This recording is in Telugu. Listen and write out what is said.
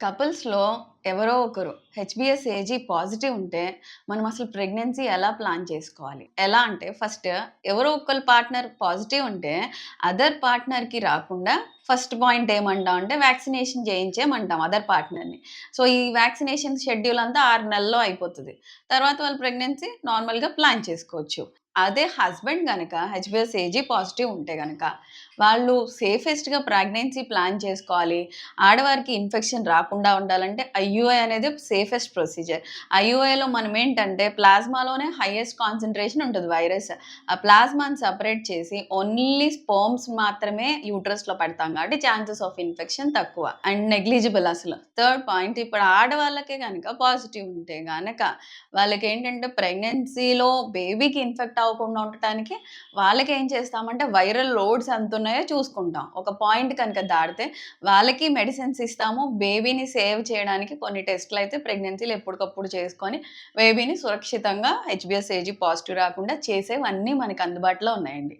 కపుల్స్‌లో ఎవరో ఒకరు హెచ్బిఎస్ ఏజీ పాజిటివ్ ఉంటే, మనం అసలు ప్రెగ్నెన్సీ ఎలా ప్లాన్ చేసుకోవాలి? ఎలా అంటే ఫస్ట్ ఎవరో ఒకరు పార్ట్నర్ పాజిటివ్ ఉంటే, అదర్ పార్ట్నర్‌కి రాకుండా ఫస్ట్ పాయింట్ ఏమంటాం అంటే వ్యాక్సినేషన్ చేయించేమంటాం అదర్ పార్ట్నర్‌ని. సో, ఈ వ్యాక్సినేషన్ షెడ్యూల్ అంతా ఆరు నెలల్లో అయిపోతుంది తర్వాత వాళ్ళు ప్రెగ్నెన్సీ నార్మల్‌గా ప్లాన్ చేసుకోవచ్చు. అదే హస్బెండ్ కనుక హెచ్బిఎస్ ఏజీ పాజిటివ్ ఉంటే కనుక వాళ్ళు సేఫెస్ట్‌గా ప్రెగ్నెన్సీ ప్లాన్ చేసుకోవాలి. ఆడవారికి ఇన్ఫెక్షన్ రాకుండా ఉండాలంటే ఐయుఐ అనేది సేఫెస్ట్ ప్రొసీజర్. ఐయుఐలో మనం ఏంటంటే ప్లాస్మాలోనే హైయెస్ట్ కాన్సన్ట్రేషన్ ఉంటుంది వైరస్. ఆ ప్లాస్మాని సపరేట్ చేసి ఓన్లీ స్పోమ్స్ మాత్రమే యూట్రస్‌లో పెడతాం కాబట్టి ఛాన్సెస్ ఆఫ్ ఇన్ఫెక్షన్ తక్కువ. అండ్ నెగ్లిజిబుల్ అసలు. థర్డ్ పాయింట్ ఇప్పుడు ఆడవాళ్ళకే కనుక పాజిటివ్ ఉంటే గనక, వాళ్ళకేంటంటే ప్రెగ్నెన్సీలో బేబీకి ఇన్ఫెక్ట్ అవ్వకుండా ఉండటానికి ఏం చేస్తామంటే వైరల్ లోడ్స్ ఎంతున్నాయో చూసుకుంటాం. ఒక పాయింట్ కనుక దాటితే వాళ్ళకి మెడిసిన్స్ ఇస్తాము. బేబీని సేవ్ చేయడానికి కొన్ని టెస్ట్‌లయితే ప్రెగ్నెన్సీలు ఎప్పటికప్పుడు చేసుకొని, బేబీని సురక్షితంగా హెచ్బిఎస్ఏజీ పాజిటివ్ రాకుండా చేసేవన్నీ మనకు అందుబాటులో ఉన్నాయండి.